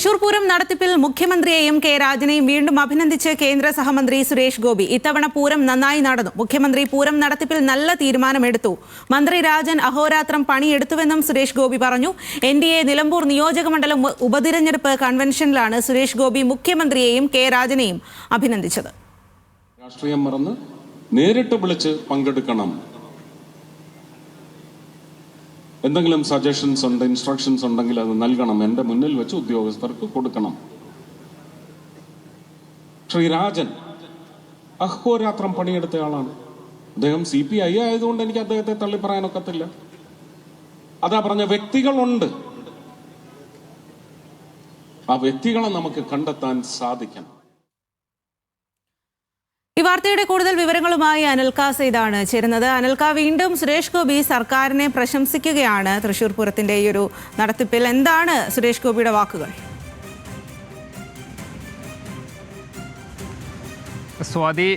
തൃശൂർ പൂരം നടത്തിപ്പിൽ മുഖ്യമന്ത്രിയെയും കെ രാജനെയും വീണ്ടും അഭിനന്ദിച്ച് കേന്ദ്ര സഹമന്ത്രി സുരേഷ് ഗോപി. ഇത്തവണ പൂരം നന്നായി നടന്നു. മുഖ്യമന്ത്രി പൂരം നടത്തിപ്പിൽ നല്ല തീരുമാനമെടുത്തു. മന്ത്രി രാജൻ അഹോരാത്രം പണിയെടുത്തുവെന്നും സുരേഷ് ഗോപി പറഞ്ഞു. എൻ ഡി എ നിലമ്പൂർ നിയോജകമണ്ഡലം ഉപതിരഞ്ഞെടുപ്പ് കൺവെൻഷനിലാണ് സുരേഷ് ഗോപി മുഖ്യമന്ത്രിയെയും കെ രാജനെയും അഭിനന്ദിച്ചത്. രാഷ്ട്രീയം മറന്ന് നേരിട്ട് വിളിച്ച് പങ്കെടുക്കണം. എന്തെങ്കിലും സജഷൻസ് ഉണ്ട് ഇൻസ്ട്രക്ഷൻസ് ഉണ്ടെങ്കിൽ അത് നൽകണം. എന്റെ മുന്നിൽ വെച്ച് ഉദ്യോഗസ്ഥർക്ക് കൊടുക്കണം. ശ്രീ ശ്രീരാജൻ അഹോരാത്രം പണിയെടുത്ത ആളാണ്. അദ്ദേഹം സി പി ഐ ആയതുകൊണ്ട് എനിക്ക് അദ്ദേഹത്തെ തള്ളി തള്ളിപ്പറയാനൊക്കത്തില്ല. അതാ പറഞ്ഞ വ്യക്തികളുണ്ട്. ആ വ്യക്തികളെ നമുക്ക് കണ്ടെത്താൻ സാധിക്കണം. ഈ വാർത്തയുടെ കൂടുതൽ വിവരങ്ങളുമായി അനൽക്ക സെയ്താണ് ചേരുന്നത്. അനൽക്ക വീണ്ടും സുരേഷ് ഗോപി സർക്കാരിനെ പ്രശംസിക്കുകയാണ് തൃശൂർ പൂരത്തിന്റെ ഈ ഒരു നടത്തിപ്പിൽ. എന്താണ് സുരേഷ് ഗോപിയുടെ വാക്കുകൾ? സ്വാതി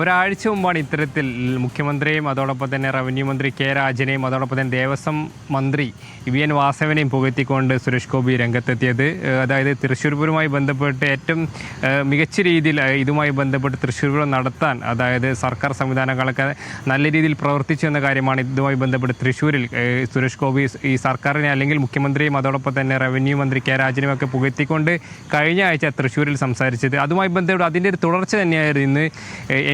ഒരാഴ്ച മുമ്പാണ് ഇത്തരത്തിൽ മുഖ്യമന്ത്രിയും അതോടൊപ്പം തന്നെ റവന്യൂ മന്ത്രി കെ രാജനെയും അതോടൊപ്പം തന്നെ ദേവസ്വം മന്ത്രി വി എൻ വാസവനെയും പുകഴ്ത്തിക്കൊണ്ട് സുരേഷ് ഗോപി രംഗത്തെത്തിയത്. അതായത് തൃശ്ശൂർപൂരുമായി ബന്ധപ്പെട്ട് ഏറ്റവും മികച്ച രീതിയിൽ ഇതുമായി ബന്ധപ്പെട്ട് തൃശ്ശൂർപൂരം നടത്താൻ അതായത് സർക്കാർ സംവിധാനങ്ങളൊക്കെ നല്ല രീതിയിൽ പ്രവർത്തിച്ചു എന്ന കാര്യമാണ് ഇതുമായി ബന്ധപ്പെട്ട് തൃശ്ശൂരിൽ സുരേഷ് ഗോപി ഈ സർക്കാരിനെ അല്ലെങ്കിൽ മുഖ്യമന്ത്രിയും അതോടൊപ്പം തന്നെ റവന്യൂ മന്ത്രി കെ രാജനെയും ഒക്കെ പുകഴ്ത്തിക്കൊണ്ട് കഴിഞ്ഞ ആഴ്ച തൃശ്ശൂരിൽ സംസാരിച്ചത്. അതുമായി ബന്ധപ്പെട്ട് അതിന്റെ ഒരു തുടർച്ച തന്നെയായിരുന്നു ഇന്ന്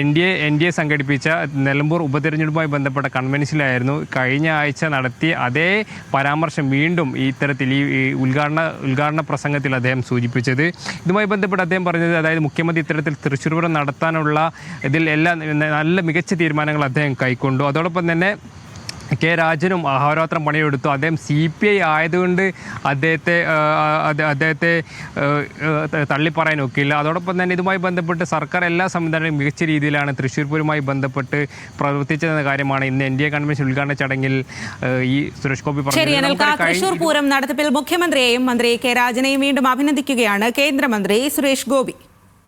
N D A N D A സംഘടിപ്പിച്ച നിലമ്പൂർ ഉപതെരഞ്ഞെടുപ്പുമായി ബന്ധപ്പെട്ട കൺവെൻഷനിലായിരുന്നു കഴിഞ്ഞ ആഴ്ച നടത്തിയ അതേ പരാമർശം വീണ്ടും ഈ ഇത്തരത്തിൽ ഈ ഉദ്ഘാടന ഉദ്ഘാടന പ്രസംഗത്തിൽ അദ്ദേഹം സൂചിപ്പിച്ചത്. ഇതുമായി ബന്ധപ്പെട്ട് അദ്ദേഹം പറഞ്ഞത് അതായത് മുഖ്യമന്ത്രി ഇത്തരത്തിൽ തൃശ്ശൂർ നടത്താനുള്ള ഇതിൽ എല്ലാ നല്ല മികച്ച തീരുമാനങ്ങൾ അദ്ദേഹം കൈക്കൊണ്ടു. അതോടൊപ്പം തന്നെ കെ രാജനും അഹോരാത്രം പണിയെടുത്തു. അദ്ദേഹം സി പി ഐ ആയതുകൊണ്ട് അദ്ദേഹത്തെ അദ്ദേഹത്തെ തള്ളിപ്പറയാൻ ഒക്കില്ല. അതോടൊപ്പം തന്നെ ഇതുമായി ബന്ധപ്പെട്ട് സർക്കാർ എല്ലാ സംവിധാനങ്ങളും മികച്ച രീതിയിലാണ് തൃശ്ശൂർ പൂരവുമായി ബന്ധപ്പെട്ട് പ്രവർത്തിച്ചതെന്ന കാര്യമാണ് ഇന്ന് എൻ ഡി എ കൺവെൻഷൻ ഉദ്ഘാടന ചടങ്ങിൽ ഈ സുരേഷ് ഗോപി പറഞ്ഞു നമുക്കറിയാം, പൂരം നടത്തിപ്പിൽ മുഖ്യമന്ത്രിയെയും മന്ത്രി കെ രാജനെയും വീണ്ടും അഭിനന്ദിക്കുകയാണ് കേന്ദ്രമന്ത്രി സുരേഷ് ഗോപി.